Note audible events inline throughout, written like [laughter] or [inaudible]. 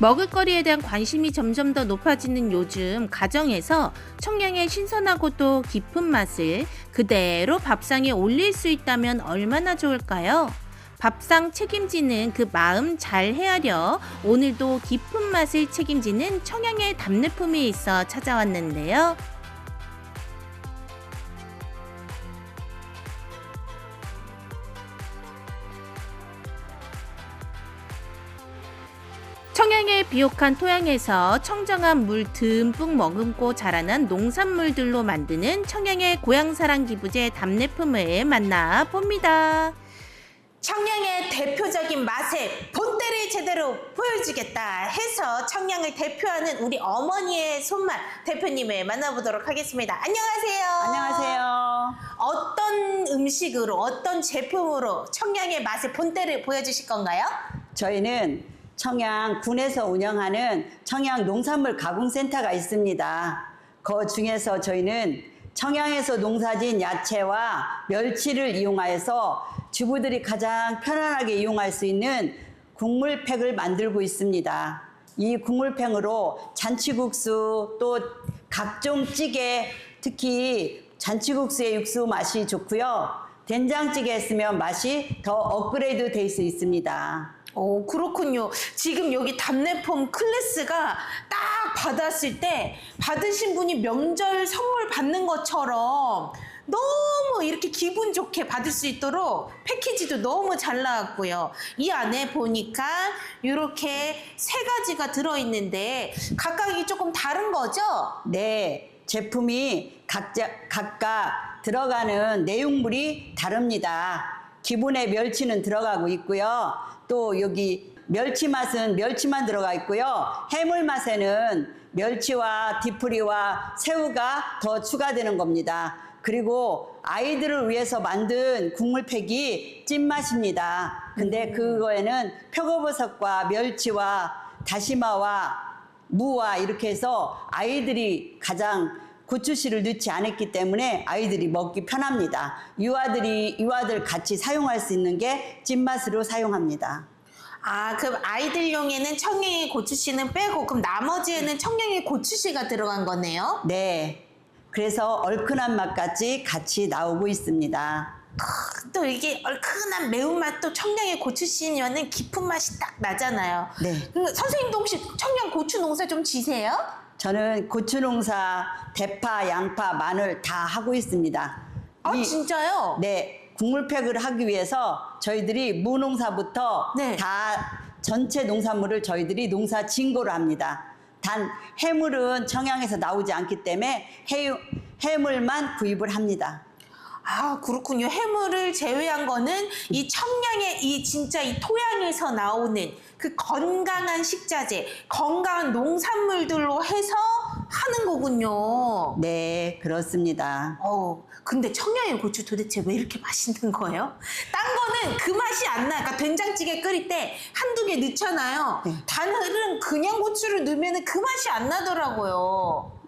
먹을거리에 대한 관심이 점점 더 높아지는 요즘 가정에서 청양의 신선하고도 깊은 맛을 그대로 밥상에 올릴 수 있다면 얼마나 좋을까요? 밥상 책임지는 그 마음 잘 헤아려 오늘도 깊은 맛을 책임지는 청양의 답례품이 있어 찾아왔는데요. 청양의 비옥한 토양에서 청정한 물 듬뿍 머금고 자라난 농산물들로 만드는 청양의 고향사랑 기부제 답례품을 만나 봅니다. 청양의 대표적인 맛의 본때를 제대로 보여주겠다 해서 청양을 대표하는 우리 어머니의 손맛 대표님을 만나보도록 하겠습니다. 안녕하세요. 안녕하세요. 어떤 음식으로 어떤 제품으로 청양의 맛의 본때를 보여주실 건가요? 저희는 청양 군에서 운영하는 청양 농산물 가공센터가 있습니다. 그 중에서 저희는 청양에서 농사진 야채와 멸치를 이용하여서 주부들이 가장 편안하게 이용할 수 있는 국물팩을 만들고 있습니다. 이 국물팩으로 잔치국수 또 각종 찌개 특히 잔치국수의 육수 맛이 좋고요. 된장찌개 했으면 맛이 더 업그레이드 될 수 있습니다. 오, 그렇군요. 지금 여기 답례품 클래스가 딱 받았을 때 받으신 분이 명절 선물 받는 것처럼 너무 이렇게 기분 좋게 받을 수 있도록 패키지도 너무 잘 나왔고요. 이 안에 보니까 이렇게 세 가지가 들어있는데 각각이 조금 다른 거죠? 네, 제품이 각자, 각각 들어가는 내용물이 다릅니다. 기본의 멸치는 들어가고 있고요. 또 여기 멸치 맛은 멸치만 들어가 있고요. 해물 맛에는 멸치와 디프리와 새우가 더 추가되는 겁니다. 그리고 아이들을 위해서 만든 국물팩이 찐맛입니다. 근데 그거에는 표고버섯과 멸치와 다시마와 무와 이렇게 해서 아이들이 가장 고추씨를 넣지 않았기 때문에 아이들이 먹기 편합니다. 유아들이 유아들 같이 사용할 수 있는 게 찐맛으로 사용합니다. 아, 그럼 아이들용에는 청양의 고추씨는 빼고 그럼 나머지에는 청양의 고추씨가 들어간 거네요? 네. 그래서 얼큰한 맛까지 같이 나오고 있습니다. 크, 또 이게 얼큰한 매운맛도 청양의 고추씨면은 깊은 맛이 딱 나잖아요. 네. 그 선생님도 혹시 청양 고추 농사 좀 지세요? 저는 고추 농사, 대파, 양파, 마늘 다 하고 있습니다. 아, 이- 진짜요? 네, 국물팩을 하기 위해서 저희들이 무농사부터 네. 다 전체 농산물을 저희들이 농사 진거로 합니다. 단 해물은 청양에서 나오지 않기 때문에 해, 해물만 구입을 합니다. 아, 그렇군요. 해물을 제외한 거는 이 청양의 이 진짜 이 토양에서 나오는 그 건강한 식자재, 건강한 농산물들로 해서 하는 거군요. 네, 그렇습니다. 어, 근데 청양의 고추 도대체 왜 이렇게 맛있는 거예요? 딴 거는 그 맛이 안 나. 그러니까 된장찌개 끓일 때 한두 개 넣잖아요. 네. 다른 그냥 고추를 넣으면 그 맛이 안 나더라고요.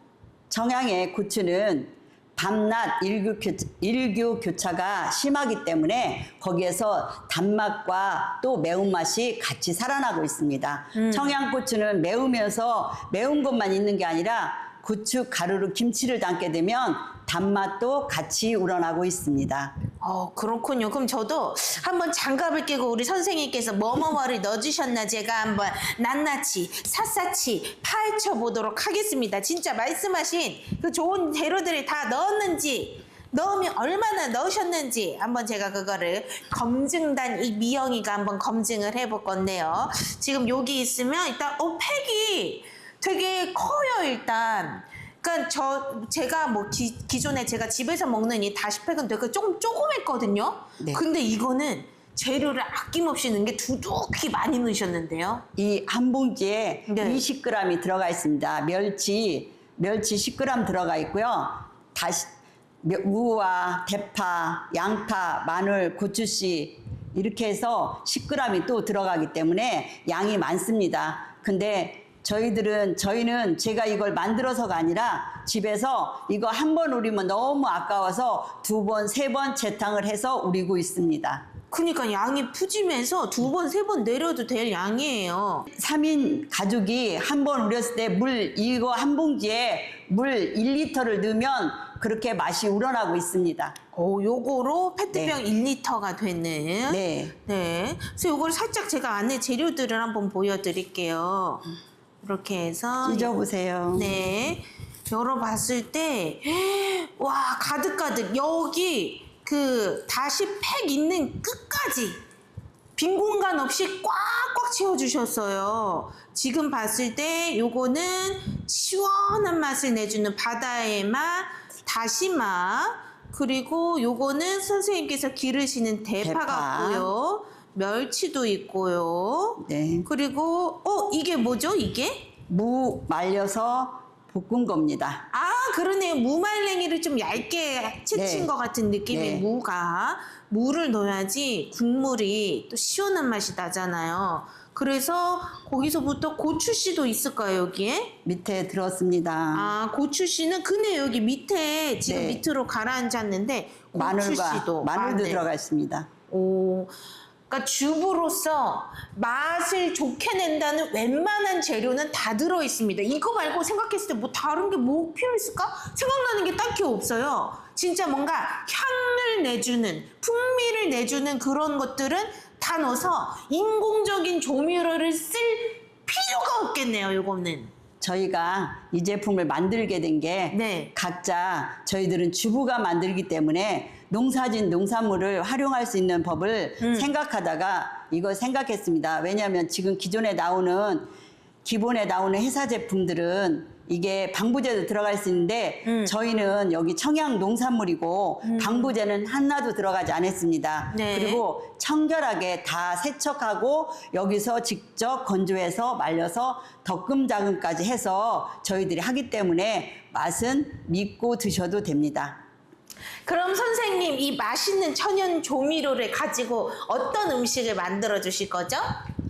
청양의 고추는 밤낮 일교교, 일교교차가 심하기 때문에 거기에서 단맛과 또 매운맛이 같이 살아나고 있습니다. 청양고추는 매우면서 매운 것만 있는 게 아니라 고추 가루로 김치를 담게 되면 단맛도 같이 우러나고 있습니다. 어, 그렇군요. 그럼 저도 한번 장갑을 끼고 우리 선생님께서 뭐뭐뭐를 넣어주셨나 제가 한번 낱낱이 샅샅이 파헤쳐 보도록 하겠습니다. 진짜 말씀하신 그 좋은 재료들을 다 넣었는지 넣으면 얼마나 넣으셨는지 한번 제가 그거를 검증단 이 미영이가 한번 검증을 해볼 건데요. 지금 여기 있으면 일단 어 팩이 되게 커요 일단. 그러니까 저 제가 뭐 기, 기존에 제가 집에서 먹는 이 다시팩은 되게 조금 조그맸거든요. 네. 근데 이거는 재료를 아낌없이 넣은 게 두둑히 많이 넣으셨는데요. 이 한 봉지에 네. 20g이 들어가 있습니다. 멸치, 멸치 10g 들어가 있고요. 다시 며- 무와 대파, 양파, 마늘, 고추씨 이렇게 해서 10g이 또 들어가기 때문에 양이 많습니다. 근데 저희들은 저희는 제가 이걸 만들어서가 아니라 집에서 이거 한 번 우리면 너무 아까워서 두 번, 세 번 재탕을 해서 우리고 있습니다. 그러니까 양이 푸짐해서 두 번, 세 번 내려도 될 양이에요. 삼인 가족이 한 번 우렸을 때 물 이거 한 봉지에 물 1리터를 넣으면 그렇게 맛이 우러나고 있습니다. 오, 요거로 페트병 네. 1리터가 되는. 네. 네. 그래서 요걸 살짝 제가 안에 재료들을 한번 보여드릴게요. 이렇게 해서. 찢어보세요. 네. 열어봤을 때, 와, 가득가득. 여기 그 다시 팩 있는 끝까지 빈 공간 없이 꽉꽉 채워주셨어요. 지금 봤을 때 요거는 시원한 맛을 내주는 바다의 맛, 다시마, 그리고 요거는 선생님께서 기르시는 대파, 대파. 같고요. 멸치도 있고요. 네. 그리고, 어, 이게 뭐죠, 이게? 무 말려서 볶은 겁니다. 아, 그러네요. 무말랭이를 좀 얇게 채친 네. 것 같은 느낌의 네. 무가 물을 넣어야지 국물이 또 시원한 맛이 나잖아요. 그래서 거기서부터 고추씨도 있을까요, 여기에? 밑에 들었습니다. 아, 고추씨는 그네 여기 밑에 지금 네. 밑으로 가라앉았는데 마늘과 고추씨도 마늘도 아, 네. 들어가 있습니다. 오, 그러니까 주부로서 맛을 좋게 낸다는 웬만한 재료는 다 들어 있습니다. 이거 말고 생각했을 때 뭐 다른 게 뭐 필요 있을까? 생각나는 게 딱히 없어요. 진짜 뭔가 향을 내주는 풍미를 내주는 그런 것들은 다 넣어서 인공적인 조미료를 쓸 필요가 없겠네요. 이거는. 저희가 이 제품을 만들게 된게 네. 각자 저희들은 주부가 만들기 때문에 농사진 농산물을 활용할 수 있는 법을 음. 생각하다가 이걸 생각했습니다. 왜냐하면 지금 기존에 나오는 기본에 나오는 회사 제품들은 이게 방부제도 들어갈 수 있는데 음. 저희는 여기 청양 농산물이고 방부제는 하나도 들어가지 않았습니다. 네. 그리고 청결하게 다 세척하고 여기서 직접 건조해서 말려서 덕금 자금까지 해서 저희들이 하기 때문에 맛은 믿고 드셔도 됩니다. 그럼 선생님 이 맛있는 천연 조미료를 가지고 어떤 음식을 만들어 주실 거죠?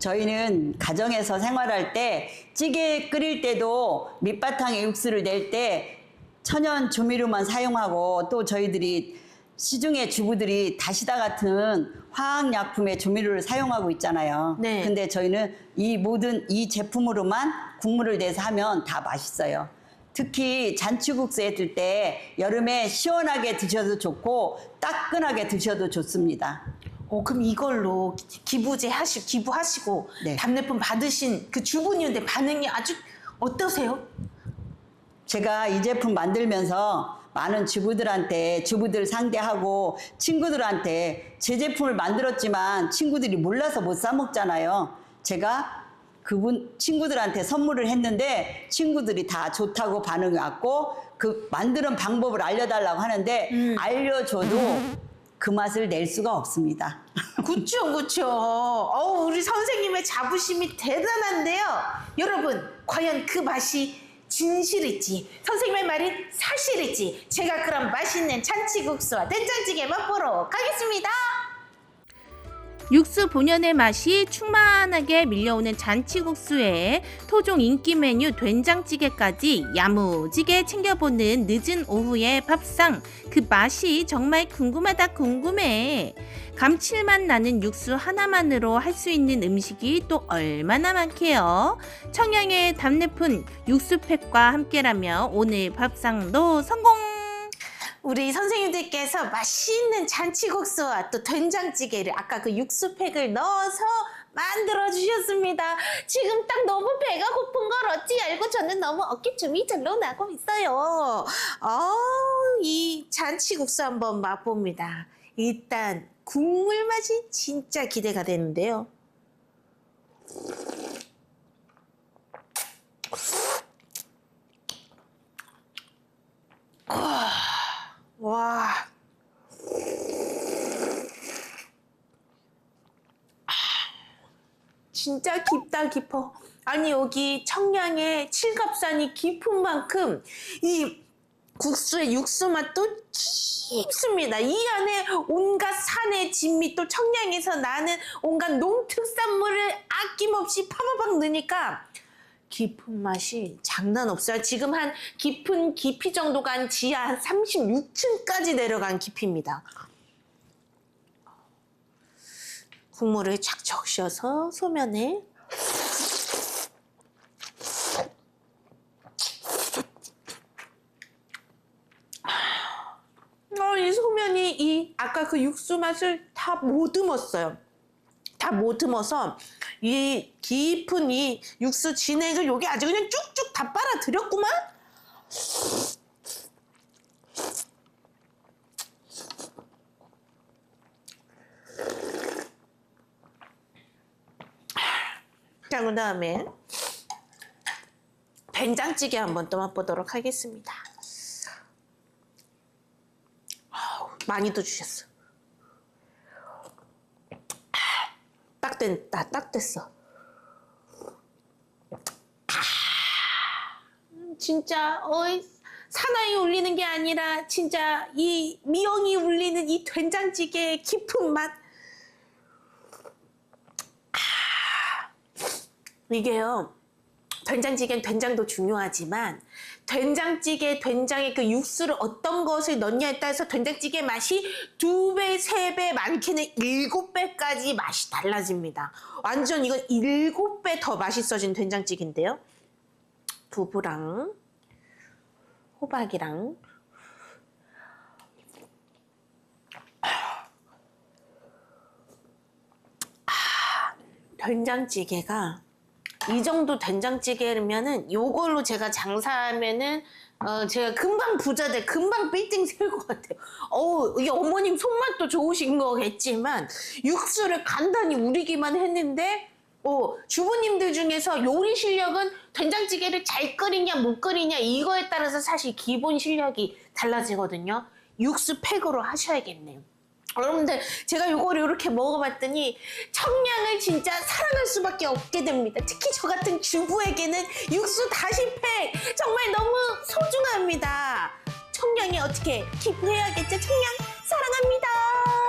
저희는 가정에서 생활할 때 찌개 끓일 때도 밑바탕에 육수를 낼 때 천연 조미료만 사용하고 또 저희들이 시중에 주부들이 다시다 같은 화학약품의 조미료를 사용하고 있잖아요. 네. 근데 저희는 이 모든 이 제품으로만 국물을 내서 하면 다 맛있어요. 특히 잔치국수 했을 때 여름에 시원하게 드셔도 좋고 따끈하게 드셔도 좋습니다. 어, 그럼 이걸로 기- 기부제 하시, 기부하시고 네. 답례품 받으신 그 주부님들 반응이 아주 어떠세요? 제가 이 제품 만들면서 많은 주부들한테 주부들 상대하고 친구들한테 제 제품을 만들었지만 친구들이 몰라서 못 사 먹잖아요. 제가 그분 친구들한테 선물을 했는데 친구들이 다 좋다고 반응이 왔고 그 만드는 방법을 알려달라고 하는데 알려줘도 그 맛을 낼 수가 없습니다. [laughs] 그쵸, 그쵸. 어우, 우리 선생님의 자부심이 대단한데요. 여러분, 과연 그 맛이 진실일지, 선생님의 말이 사실일지, 제가 그럼 맛있는 잔치국수와 된장찌개 맛보러 가겠습니다. 육수 본연의 맛이 충만하게 밀려오는 잔치국수에 토종 인기 메뉴 된장찌개까지 야무지게 챙겨보는 늦은 오후의 밥상. 그 맛이 정말 궁금하다 궁금해. 감칠맛 나는 육수 하나만으로 할 수 있는 음식이 또 얼마나 많게요? 청양의 답례푼 육수팩과 함께라면 오늘 밥상도 성공 우리 선생님들께서 맛있는 잔치국수와 또 된장찌개를 아까 그 육수팩을 넣어서 만들어 주셨습니다. 지금 딱 너무 배가 고픈 걸 어찌 알고 저는 너무 어깨춤이 절로 나고 있어요. 어, 이 잔치국수 한번 맛봅니다. 일단 국물 맛이 진짜 기대가 되는데요. 와. 아, 진짜 깊다 깊어. 아니 여기 청량의 칠갑산이 깊은 만큼 이 국수의 육수 맛도 깊습니다. 이 안에 온갖 산의 진미 또 청량에서 나는 온갖 농특산물을 아낌없이 파바박 넣으니까 깊은 맛이 장난 없어요. 지금 한 깊은 깊이 정도가 한 지하 한 36층까지 내려간 깊이입니다. 국물을 쫙 적셔서 소면에 어, 이 소면이 이 아까 그 육수 맛을 다 모듬었어요. 다 모듬어서 이 깊은 이 육수 진액을 여기 아주 그냥 쭉쭉 다 빨아들였구만. 자, 그 다음에 된장찌개 한번 또 맛보도록 하겠습니다. 많이도 주셨어. 딱 됐다, 딱 됐어. 음, 진짜 어이 사나이 울리는 게 아니라 진짜 이 미영이 울리는 이 된장찌개의 깊은 맛. 아, 이게요. 된장찌개는 된장도 중요하지만 된장찌개 된장의 그 육수를 어떤 것을 넣냐에 따라서 된장찌개 맛이 두 배, 세 배, 많게는 일곱 배까지 맛이 달라집니다. 완전 이건 일곱 배 더 맛있어진 된장찌개인데요. 두부랑 호박이랑 아, 된장찌개가 이 정도 된장찌개면은 요걸로 제가 장사하면은 어 제가 금방 부자 돼 금방 빌딩 세울 것 같아요. 어우 이게 어머님 손맛도 좋으신 거겠지만 육수를 간단히 우리기만 했는데 어 주부님들 중에서 요리 실력은 된장찌개를 잘 끓이냐 못 끓이냐 이거에 따라서 사실 기본 실력이 달라지거든요. 육수 팩으로 하셔야겠네요. 여러분들 제가 요거를 이렇게 먹어봤더니 청량을 진짜 사랑할 수밖에 없게 됩니다. 특히 저 같은 주부에게는 육수 다시 팩 정말 너무 소중합니다. 청량이 어떻게 기부해야겠죠? 청량 사랑합니다.